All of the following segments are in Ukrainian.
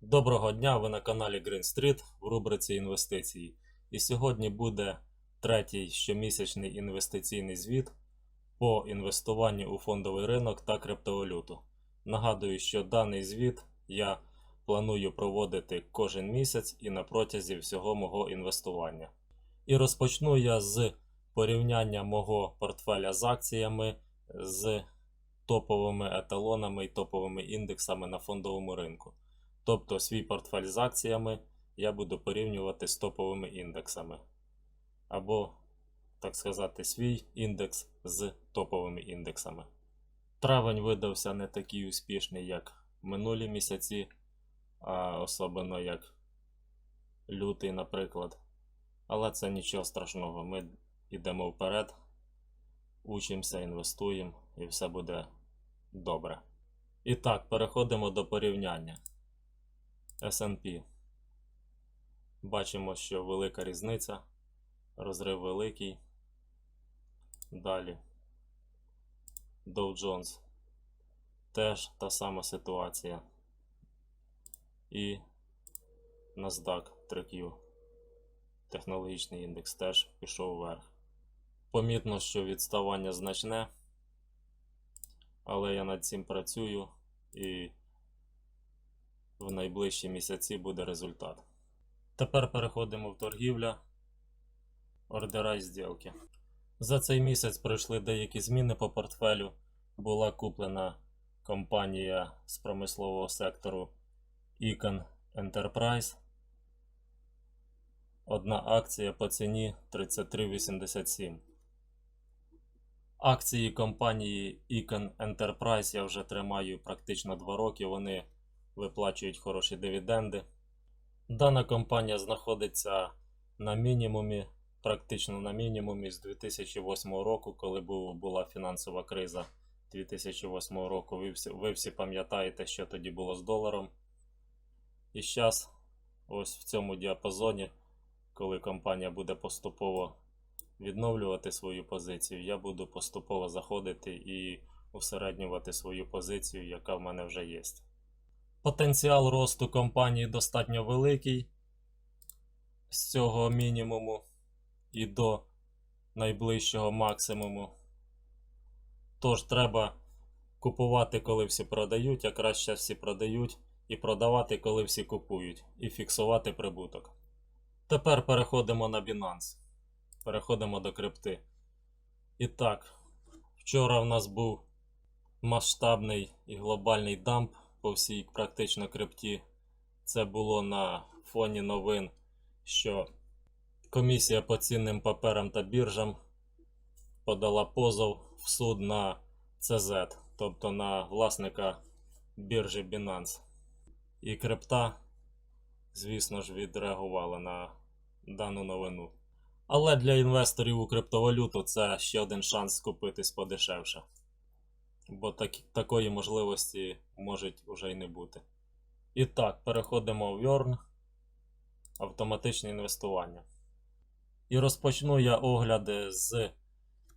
Доброго дня, ви на каналі Green Street в рубриці інвестиції. І сьогодні буде третій щомісячний інвестиційний звіт по інвестуванню у фондовий ринок та криптовалюту. Нагадую, що даний звіт я планую проводити кожен місяць і на протязі всього мого інвестування. І розпочну я з порівняння мого портфеля з акціями з топовими еталонами і топовими індексами на фондовому ринку. Тобто свій портфель з акціями я буду порівнювати з топовими індексами. Або, так сказати, свій індекс з топовими індексами. Травень видався не такий успішний, як минулі місяці, а особливо як лютий, наприклад. Але це нічого страшного. Ми йдемо вперед, учимося, інвестуємо і все буде добре. І так, переходимо до порівняння. S&P. Бачимо, що велика різниця, розрив великий. Далі. Dow Jones. Теж та сама ситуація. І NASDAQ 3Q. Технологічний індекс теж пішов вверх. Помітно, що відставання значне, але я над цим працюю і в найближчі місяці буде результат. Тепер переходимо в торгівля. Ордера і зділки. За цей місяць пройшли деякі зміни по портфелю. Була куплена компанія з промислового сектору Icon Enterprise. Одна акція по ціні 33,87. Акції компанії Icon Enterprise я вже тримаю практично 2 роки. Вони виплачують хороші дивіденди. Дана компанія знаходиться на мінімумі, практично на мінімумі з 2008 року, коли була фінансова криза 2008 року. Ви всі, ви всі пам'ятаєте, що тоді було з доларом. І зараз, ось в цьому діапазоні, коли компанія буде поступово відновлювати свою позицію, я буду поступово заходити і усереднювати свою позицію, яка в мене вже є. Потенціал росту компанії достатньо великий з цього мінімуму і до найближчого максимуму. Тож треба купувати, коли всі продають, а краще всі продають, і продавати, коли всі купують, і фіксувати прибуток. Тепер переходимо на Binance. Переходимо до крипти. І так, вчора в нас був масштабний і глобальний дамп по всій практично крипті. Це було на фоні новин, що комісія по цінним паперам та біржам подала позов в суд на CZ, тобто на власника біржі Binance. І крипта, звісно ж, відреагувала на дану новину. Але для інвесторів у криптовалюту це ще один шанс скупитись подешевше бо так, такої можливості може вже й не бути. І так, переходимо в Yorn, автоматичне інвестування. І розпочну я огляди з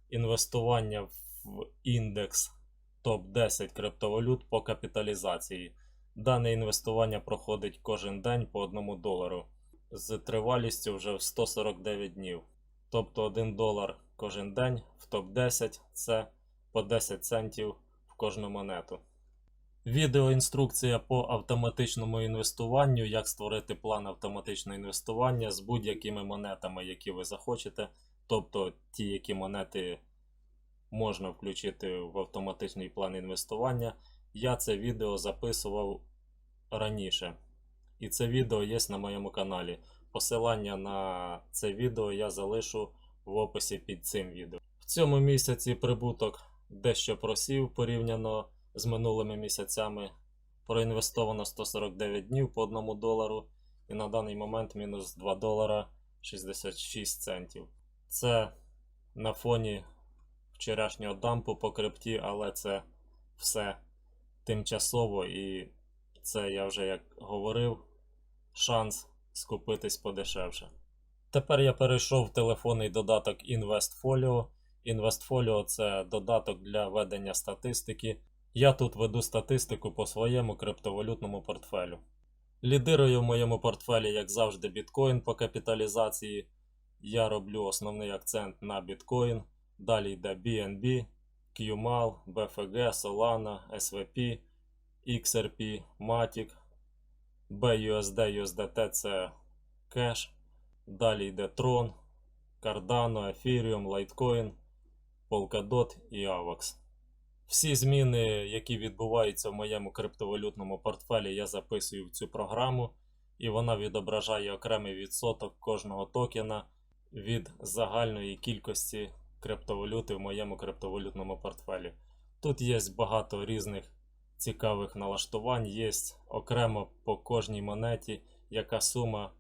інвестування в індекс топ-10 криптовалют по капіталізації. Дане інвестування проходить кожен день по 1 долару з тривалістю вже в 149 днів. Тобто 1 долар кожен день в топ-10 це по 10 центів в кожну монету. Відеоінструкція по автоматичному інвестуванню, як створити план автоматичного інвестування з будь-якими монетами, які ви захочете. Тобто ті, які монети можна включити в автоматичний план інвестування. Я це відео записував раніше. І це відео є на моєму каналі. Посилання на це відео я залишу в описі під цим відео. В цьому місяці прибуток дещо просів порівняно з минулими місяцями. Проінвестовано 149 днів по 1 долару, і на даний момент мінус 2 долара 66 центів. Це на фоні вчорашнього дампу по крипті, але це все тимчасово і це я вже як говорив, шанс скупитись подешевше. Тепер я перейшов в телефонний додаток InvestFolio. InvestFolio це додаток для ведення статистики. Я тут веду статистику по своєму криптовалютному портфелю. Лідирує в моєму портфелі, як завжди, біткоін по капіталізації. Я роблю основний акцент на біткоін. Далі йде BNB, QMAL, BFG, Solana, SVP, XRP, Matic, BUSD, USDT це кеш. Далі йде Tron, Cardano, Ethereum, Litecoin, Polkadot і AVAX. Всі зміни, які відбуваються в моєму криптовалютному портфелі, я записую в цю програму, і вона відображає окремий відсоток кожного токена від загальної кількості криптовалюти в моєму криптовалютному портфелі. Тут є багато різних цікавих налаштувань, є окремо по кожній монеті, яка сума,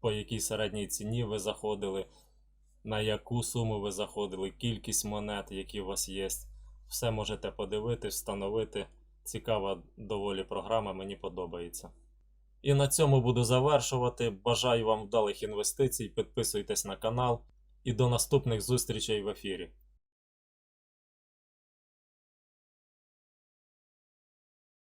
по якій середній ціні ви заходили, на яку суму ви заходили, кількість монет, які у вас є. Все можете подивитись, встановити. Цікава доволі програма, мені подобається. І на цьому буду завершувати. Бажаю вам вдалих інвестицій, підписуйтесь на канал і до наступних зустрічей в ефірі.